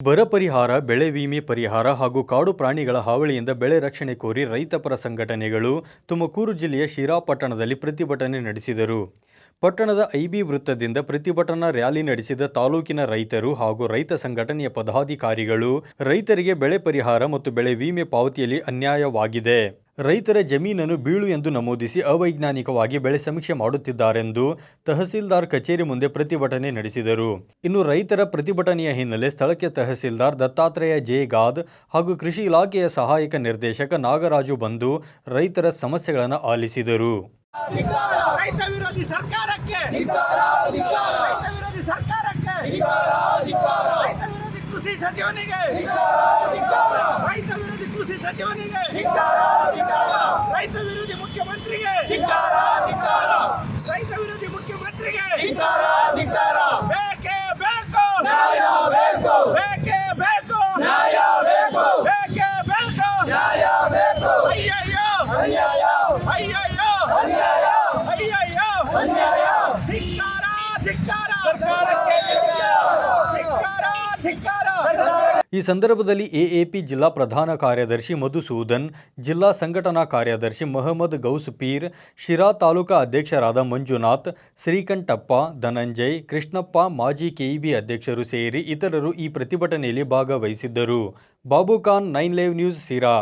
ಬರ ಪರಿಹಾರ, ಬೆಳೆ ವಿಮೆ ಪರಿಹಾರ ಹಾಗೂ ಕಾಡು ಪ್ರಾಣಿಗಳ ಹಾವಳಿಯಿಂದ ಬೆಳೆ ರಕ್ಷಣೆ ಕೋರಿ ರೈತಪರ ಸಂಘಟನೆಗಳು ತುಮಕೂರು ಜಿಲ್ಲೆಯ ಶಿರಾಪಟ್ಟಣದಲ್ಲಿ ಪ್ರತಿಭಟನೆ ನಡೆಸಿದರು. ಪಟ್ಟಣದ ಐಬಿ ವೃತ್ತದಿಂದ ಪ್ರತಿಭಟನಾ ರ್ಯಾಲಿ ನಡೆಸಿದ ತಾಲೂಕಿನ ರೈತರು ಹಾಗೂ ರೈತ ಸಂಘಟನೆಯ ಪದಾಧಿಕಾರಿಗಳು ರೈತರಿಗೆ ಬೆಳೆ ಪರಿಹಾರ ಮತ್ತು ಬೆಳೆ ವಿಮೆ ಪಾವತಿಯಲ್ಲಿ ಅನ್ಯಾಯವಾಗಿದೆ. ರೈತರ ಜಮೀನನ್ನು ಬೀಳು ಎಂದು ನಮೂದಿಸಿ ಅವೈಜ್ಞಾನಿಕವಾಗಿ ಬೆಳೆ ಸಮೀಕ್ಷೆ ಮಾಡುತ್ತಿದ್ದಾರೆಂದು ತಹಸೀಲ್ದಾರ್ ಕಚೇರಿ ಮುಂದೆ ಪ್ರತಿಭಟನೆ ನಡೆಸಿದರು. ಇನ್ನು ರೈತರ ಪ್ರತಿಭಟನೆಯ ಹಿನ್ನೆಲೆ ಸ್ಥಳಕ್ಕೆ ತಹಸೀಲ್ದಾರ್ ದತ್ತಾತ್ರೇಯ ಜೆ. ಗಾದ್ ಹಾಗೂ ಕೃಷಿ ಇಲಾಖೆಯ ಸಹಾಯಕ ನಿರ್ದೇಶಕ ನಾಗರಾಜು ಬಂದು ರೈತರ ಸಮಸ್ಯೆಗಳನ್ನು ಆಲಿಸಿದರು. ರೈತ ವಿರೋಧಿ ಸರ್ಕಾರಕ್ಕೆ ರೈತ ವಿರೋಧಿ ಸರ್ಕಾರಕ್ಕೆ ರೈತ ವಿರೋಧಿ ಕೃಷಿ ಸಚಿವನಿಗೆ ರೈತ ವಿರೋಧಿ ಕೃಷಿ ಸಚಿವನಿಗೆ ರೈತ ವಿರೋಧಿ ಮುಖ್ಯಮಂತ್ರಿಗೆ ರೈತ ವಿರೋಧಿ ಮುಖ್ಯಮಂತ್ರಿಗೆ ಬೇಕೇ ಬೇಕು. ಬೇಕೇ. ಬೇಕು ಬೇಕೇ. ಬೇಕು. ಅಯ್ಯಯ್ಯೋ. ಅಯ್ಯಯ್ಯೋ. ಅಯ್ಯಯ್ಯೋ. ಧಿಕ್ಕಾರ ಧಿಕ್ಕಾರ. ಧಿಕ್ಕಾರ ಧಿಕ್ಕಾರ. ಈ ಸಂದರ್ಭದಲ್ಲಿ ಎಎಪಿ ಜಿಲ್ಲಾ ಪ್ರಧಾನ ಕಾರ್ಯದರ್ಶಿ ಮಧುಸೂದನ್, ಜಿಲ್ಲಾ ಸಂಘಟನಾ ಕಾರ್ಯದರ್ಶಿ ಮೊಹಮ್ಮದ್ ಗೌಸ್ ಪೀರ್, ಶಿರಾ ತಾಲೂಕಾ ಅಧ್ಯಕ್ಷರಾದ ಮಂಜುನಾಥ್, ಶ್ರೀಕಂಠಪ್ಪ, ಧನಂಜಯ್, ಕೃಷ್ಣಪ್ಪ, ಮಾಜಿ ಕೆಇಬಿ ಅಧ್ಯಕ್ಷರು ಸೇರಿ ಇತರರು ಈ ಪ್ರತಿಭಟನೆಯಲ್ಲಿ ಭಾಗವಹಿಸಿದ್ದರು. Babukhan nine live news Sira